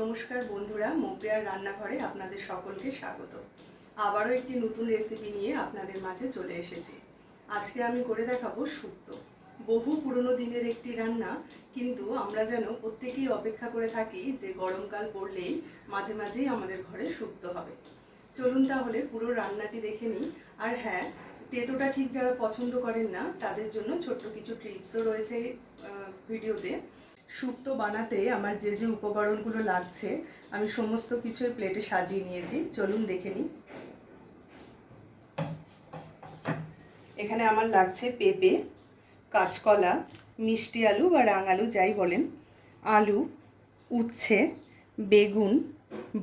নমস্কার বন্ধুরা মোপিয়ার রান্নাঘরে আপনাদের সকলকে স্বাগত। আবারও একটি নতুন রেসিপি নিয়ে আপনাদের মাঝে চলে এসেছি। আজকে আমি করে দেখাবো শুক্তো। বহু পুরনো দিনের একটি রান্না, কিন্তু আমরা যেন প্রত্যেকেই অপেক্ষা করে থাকি যে গরমকাল পড়লেই মাঝে মাঝেই আমাদের ঘরে শুক্তো হবে। চলুন তাহলে পুরো রান্নাটি দেখে নিই। আর হ্যাঁ তেতোটা ঠিক যারা পছন্দ করেন না, তাদের জন্য ছোট্ট কিছু টিপসও রয়েছে ভিডিওতে শুক্তো বানাতে আমার যে যে উপকরণগুলো লাগছে, আমি সমস্ত কিছু প্লেটে সাজিয়ে নিয়েছি। চলুন দেখে নিই। এখানে আমার লাগছে পেঁপে, কাঁচকলা, মিষ্টি আলু বা রাঙালু যাই বলেন। আলু, উচ্ছে, বেগুন,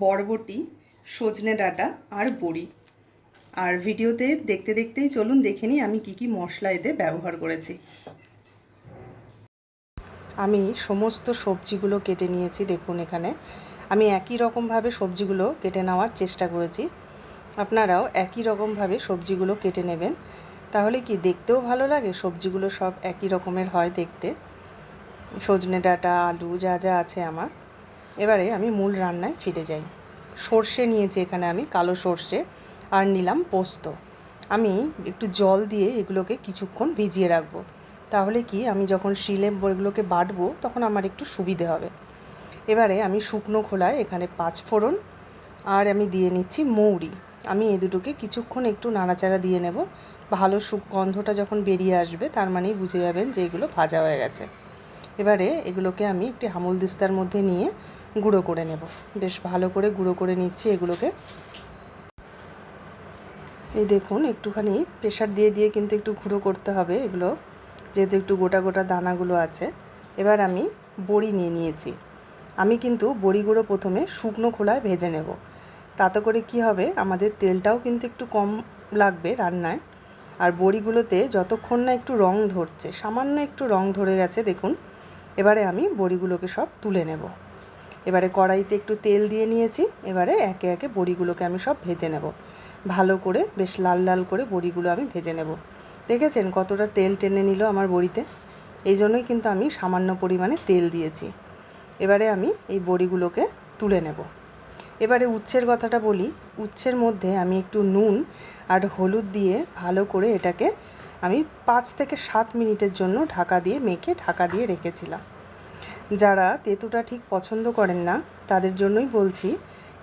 বরবটি, সজনে ডাঁটা আর বড়ি। আর ভিডিওতে দেখতে দেখতেই চলুন দেখে নিই আমি কি কি মশলা এতে ব্যবহার করেছি। আমি সমস্ত সবজিগুলো কেটে নিয়েছি, দেখুন এখানে। আমি একই রকমভাবে সবজিগুলো কেটে নেওয়ার চেষ্টা করেছি। আপনারাও একই রকমভাবে সবজিগুলো কেটে নেবেন। তাহলে কি দেখতেও ভালো লাগে? সবজিগুলো সব একই রকমের হয় দেখতে। সজনে ডাঁটা, আলু যা যা আছে আমার। এবারে আমি মূল রান্নায় ফিরে যাই। সর্ষে নিয়েছি এখানে আমি, কালো সর্ষে, আর নিলাম পোস্ত। আমি একটু জল দিয়ে এগুলোকে কিছুক্ষণ ভিজিয়ে রাখব। তাহলে কি আমি যখন শিলে এগুলোকে বাটবো তখন আমার একটু সুবিধে হবে। এবারে আমি শুকনো খোলায় এখানে পাঁচ ফোড়ন আর আমি দিয়ে নিচ্ছি মৌরি। আমি এ দুটোকে কিছুক্ষণ একটু নাড়াচাড়া দিয়ে নেব। ভালো সুক গন্ধটা যখন বেরিয়ে আসবে তার মানেই বুঝে যাবেন যে এগুলো ভাজা হয়ে গেছে। এবারে এগুলোকে আমি একটি হামুল দিস্তার মধ্যে নিয়ে গুঁড়ো করে নেব। বেশ ভালো করে গুঁড়ো করে নিচ্ছি এগুলোকে। এই দেখুন, একটুখানি প্রেশার দিয়ে দিয়ে কিন্তু একটু গুঁড়ো করতে হবে এগুলো। যেহেতু একটু গোটা গোটা দানাগুলো আছে, এবার আমি বড়ি নিয়ে নিয়েছি। আমি কিন্তু বড়িগুলো প্রথমে শুকনো খোলায় ভেজে নেব। তাতে করে কি হবে, আমাদের তেলটাও কিন্তু একটু কম লাগবে রান্নায়। আর বড়িগুলোতে যতক্ষণ না একটু রং ধরছে, সামান্য একটু রং ধরে গেছে, দেখুন, এবারে আমি বড়িগুলোকে সব তুলে নেব। এবারে কড়াইতে একটু তেল দিয়ে নিয়েছি, এবারে একে একে বড়িগুলোকে আমি সব ভেজে নেব। ভালো করে, বেশ লাল লাল করে বড়িগুলো আমি ভেজে নেব। দেখেছেন কতটা তেল টেনে নিল আমার বড়িতে? এই জন্যই কিন্তু আমি সামান্য পরিমাণে তেল দিয়েছি। এবারে আমি এই বড়িগুলোকে তুলে নেব। এবারে উচ্ছের কথাটা বলি। উচ্ছের মধ্যে আমি একটু নুন আর হলুদ দিয়ে ভালো করে এটাকে আমি পাঁচ থেকে সাত মিনিটের জন্য ঢাকা দিয়ে মেখে ঢাকা দিয়ে রেখেছিলাম। যারা তেঁতুটা ঠিক পছন্দ করেন না, তাদের জন্যই বলছি,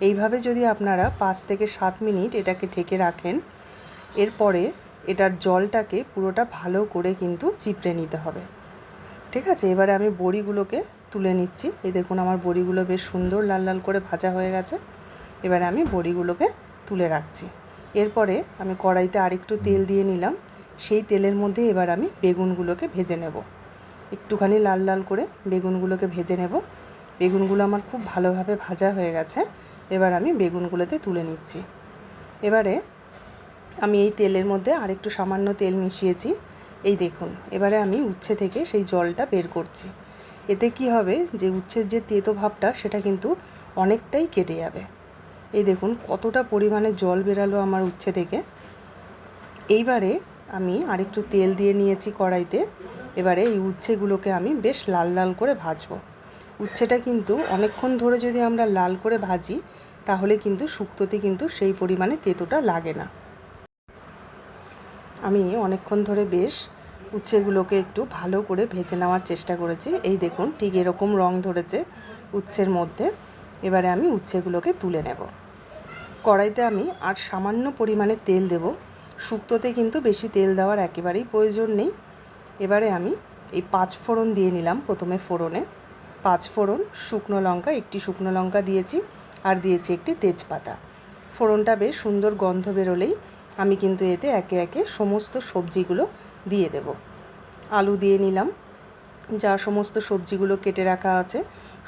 এইভাবে যদি আপনারা পাঁচ থেকে সাত মিনিট এটাকে ঢেকে রাখেন, এরপরে এটার জলটাকে পুরোটা ভালো করে কিন্তু চিপড়ে নিতে হবে। ঠিক আছে? এবারে আমি বড়িগুলোকে তুলে নিচ্ছি। এই দেখুন, আমার বড়িগুলো বেশ সুন্দর লাল লাল করে ভাজা হয়ে গেছে। এবারে আমি বড়িগুলোকে তুলে রাখছি। এরপরে আমি কড়াইতে আরেকটু তেল দিয়ে নিলাম। সেই তেলের মধ্যে এবার আমি বেগুনগুলোকে ভেজে নেব। একটুখানি লাল লাল করে বেগুনগুলোকে ভেজে নেব। বেগুনগুলো আমার খুব ভালোভাবে ভাজা হয়ে গেছে। এবার আমি বেগুনগুলোতে তুলে নিচ্ছি। এবারে আমি এই তেলের মধ্যে আরেকটু সামান্য তেল মিশিয়েছি। এই দেখুন, এবারে আমি উচ্ছে থেকে সেই জলটা বের করছি। এতে কি হবে যে উচ্ছের যে তেতো ভাবটা, সেটা কিন্তু অনেকটাই কেটে যাবে। এই দেখুন, কতটা পরিমাণে জল বেরালো আমার উচ্ছে থেকে। এইবারে আমি আরেকটু তেল দিয়ে নিয়েছি কড়াইতে। এবারে এই উচ্ছেগুলোকে আমি বেশ লাল লাল করে ভাজবো। উচ্ছেটা কিন্তু অনেকক্ষণ ধরে যদি আমরা লাল করে ভাজি, তাহলে কিন্তু শুক্তোতে কিন্তু সেই পরিমাণে তেতোটা লাগে না। আমি অনেকক্ষণ ধরে বেশ উচ্ছেগুলোকে একটু ভালো করে ভেজে নেওয়ার চেষ্টা করেছি। এই দেখুন, ঠিক এরকম রং ধরেছে উচ্ছের মধ্যে। এবারে আমি উচ্ছেগুলোকে তুলে নেব। কড়াইতে আমি আর সামান্য পরিমাণে তেল দেব। শুক্তোতে কিন্তু বেশি তেল দেওয়ার একেবারেই প্রয়োজন নেই। এবারে আমি এই পাঁচ ফোড়ন দিয়ে নিলাম প্রথমে ফোড়নে। পাঁচ ফোড়ন শুকনো লঙ্কা, একটি শুকনো লঙ্কা দিয়েছি আর দিয়েছি একটি তেজপাতা। ফোড়নটা বেশ সুন্দর গন্ধ বেরোলেই আমি কিন্তু এতে একে একে সমস্ত সবজিগুলো দিয়ে দেব। আলু দিয়ে নিলাম। যা সমস্ত সবজিগুলো কেটে রাখা আছে,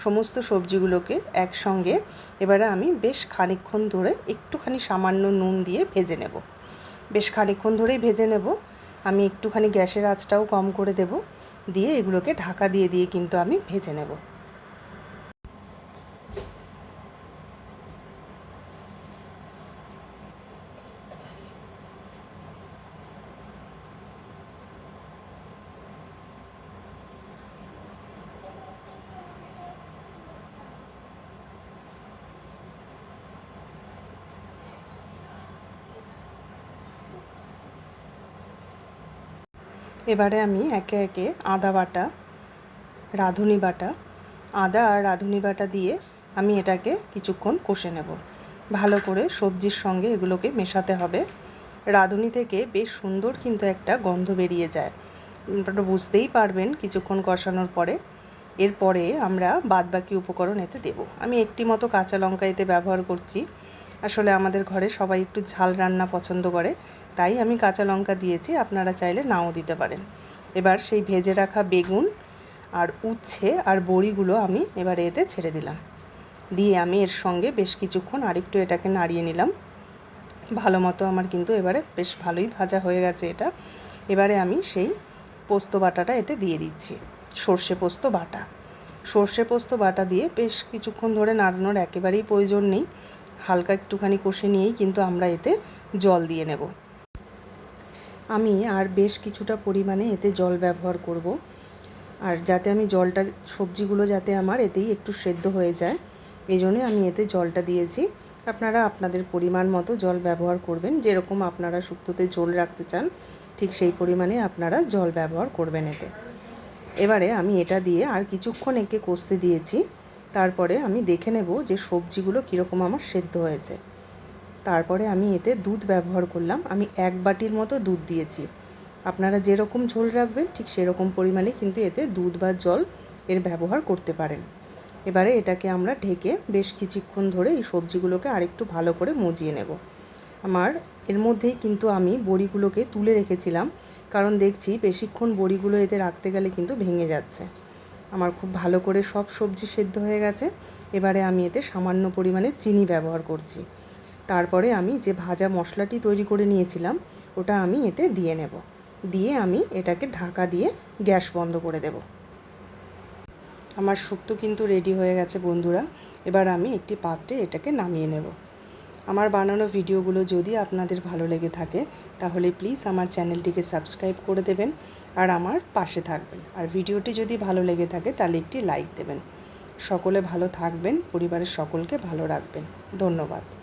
সমস্ত সবজিগুলোকে একসঙ্গে এবারে আমি বেশ খানিকক্ষণ ধরে একটুখানি সামান্য নুন দিয়ে ভেজে নেব। বেশ খানিকক্ষণ ধরেই ভেজে নেব। আমি একটুখানি গ্যাসের আঁচটাও কম করে দেব। দিয়ে এগুলোকে ঢাকা দিয়ে দিয়ে কিন্তু আমি ভেজে নেব। এবারে আমি একে একে আদা বাটা, রাঁধুনি বাটা, আদা আর রাঁধুনি বাটা দিয়ে আমি এটাকে কিছুক্ষণ কষে নেব। ভালো করে সবজির সঙ্গে এগুলোকে মেশাতে হবে। রাঁধুনি থেকে বেশ সুন্দর কিন্তু একটা গন্ধ বেরিয়ে যায়। আপনারা বুঝতেই পারবেন কিছুক্ষণ কষানোর পরে। এরপরে আমরা বাদবাকি উপকরণ এতে দেব। আমি একটি মতো কাঁচা লঙ্কা এতে ব্যবহার করছি। আসলে আমাদের ঘরে সবাই একটু ঝাল রান্না পছন্দ করে। তাই আমি কাঁচা লঙ্কা দিয়েছি, আপনারা চাইলে নাও দিতে পারেন। এবার সেই ভেজে রাখা বেগুন আর উচ্ছে আর বড়িগুলো আমি এবারে এতে ছেড়ে দিলাম। দিয়ে আমি এর সঙ্গে বেশ কিছুক্ষণ আরেকটু এটাকে নাড়িয়ে নিলাম। ভালো মতো আমার কিন্তু এবারে বেশ ভালোই ভাজা হয়ে গেছে এটা। এবারে আমি সেই পোস্ত বাটাটা এতে দিয়ে দিচ্ছি, সর্ষে পোস্ত বাটা। সর্ষে পোস্ত বাটা দিয়ে বেশ কিছুক্ষণ ধরে নাড়ানোর একেবারেই প্রয়োজন নেই। হালকা একটুখানি কষে নিয়েই কিন্তু আমরা এতে জল দিয়ে নেব। আমি আর বেশ কিছুটা পরিমাণে এতে জল ব্যবহার করব। আর যাতে আমি জলটা, সবজিগুলো যাতে আমার এতেই একটু সেদ্ধ হয়ে যায় এই জন্যে আমি এতে জলটা দিয়েছি। আপনারা আপনাদের পরিমাণ মতো জল ব্যবহার করবেন, যেরকম আপনারা শুক্তোতে জল রাখতে চান, ঠিক সেই পরিমাণে আপনারা জল ব্যবহার করবেন এতে। এবারে আমি এটা দিয়ে আর কিছুক্ষণ একে কষতে দিয়েছি, তারপরে আমি দেখে নেব যে সবজিগুলো কীরকম আমার সেদ্ধ হয়েছে। তারপরে আমি এতে দুধ ব্যবহার করলাম। আমি এক বাটির মতো দুধ দিয়েছি। আপনারা যেরকম ঝোল রাখবেন, ঠিক সেরকম পরিমাণে কিন্তু এতে দুধ বা জল এর ব্যবহার করতে পারেন। এবারে এটাকে আমরা ঢেকে বেশ কিছুক্ষণ ধরে এই সবজিগুলোকে আরেকটু ভালো করে মজিয়ে নেব। আমার এর মধ্যেই কিন্তু আমি বড়িগুলোকে তুলে রেখেছিলাম, কারণ দেখছি বেশিক্ষণ বড়িগুলো এতে রাখতে গেলে কিন্তু ভেঙে যাচ্ছে। আমার খুব ভালো করে সব সবজি সেদ্ধ হয়ে গেছে। এবারে আমি এতে সামান্য পরিমাণে চিনি ব্যবহার করছি। তারপরে আমি যে ভাজা মশলাটি তৈরি করে নিয়েছিলাম, ওটা আমি এতে দিয়ে নেব। দিয়ে আমি এটাকে ঢাকা দিয়ে গ্যাস বন্ধ করে দেব। আমার শুক্তো কিন্তু রেডি হয়ে গেছে বন্ধুরা। এবার আমি একটি পাত্রে এটাকে নামিয়ে নেব। আমার বানানো ভিডিওগুলো যদি আপনাদের ভালো লেগে থাকে, তাহলে প্লিজ আমার চ্যানেলটিকে সাবস্ক্রাইব করে দেবেন আর আমার পাশে থাকবেন। আর ভিডিওটি যদি ভালো লেগে থাকে, তাহলে একটি লাইক দেবেন। সকলে ভালো থাকবেন, পরিবারের সকলকে ভালো রাখবেন। ধন্যবাদ।